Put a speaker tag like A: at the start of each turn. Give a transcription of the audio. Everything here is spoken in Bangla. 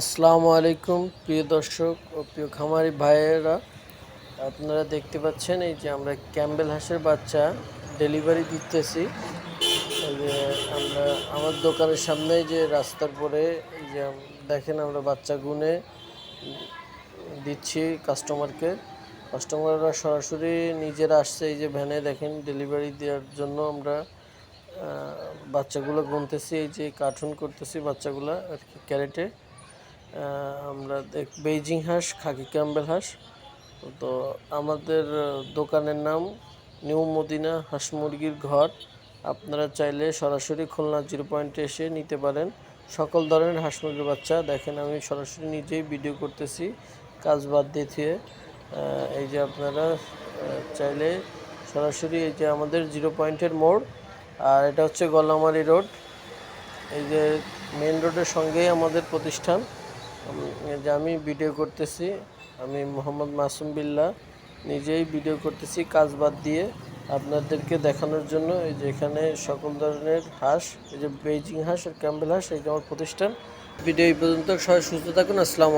A: আসসালামু আলাইকুম, প্রিয় দর্শক ও প্রিয় খামারি ভাইয়েরা। আপনারা দেখতে পাচ্ছেন এই যে আমরা ক্যাম্বেল হাঁসের বাচ্চা ডেলিভারি দিতেছি। যে আমরা আমার দোকানের সামনে যে রাস্তার পরে এই যে দেখেন আমরা বাচ্চা গুনে দিচ্ছি কাস্টমারকে। কাস্টমাররা সরাসরি নিজেরা আসছে এই যে ভ্যানে দেখেন ডেলিভারি দেওয়ার জন্য আমরা বাচ্চাগুলো গুনতেছি, এই যে কার্টুন করতেছি বাচ্চাগুলো আর কি, ক্যারেটে। আমরা দেখ, বেইজিং হাঁস, খাকি ক্যাম্বেল হাঁস। তো আমাদের দোকানের নাম নিউ মদিনা হাঁস মুরগির ঘর। আপনারা চাইলে সরাসরি খুলনা জিরো পয়েন্টে এসে নিতে পারেন। সকল ধরনের হাঁস মুরগির বাচ্চা। দেখেন, আমি সরাসরি নিজেই ভিডিও করতেছি, কাজ বাদ দিয়ে এই যে আপনারা চাইলে সরাসরি এই যে আমাদের জিরো পয়েন্টের মোড়, আর এটা হচ্ছে গলামারি রোড। এই যে মেন রোডের সঙ্গেই আমাদের প্রতিষ্ঠান। এই যে আমি ভিডিও করতেছি, আমি মোহাম্মদ মাসুম বিল্লাহ, নিজেই ভিডিও করতেছি কাজ বাদ দিয়ে আপনাদেরকে দেখানোর জন্য। এই যে এখানে সকল ধরনের হাঁস, এই যে বেইজিং হাঁস আর ক্যাম্বেল হাঁস, এই যে আমার প্রতিষ্ঠান। ভিডিও এই পর্যন্ত, সবাই সুস্থ থাকুন, আসসালামু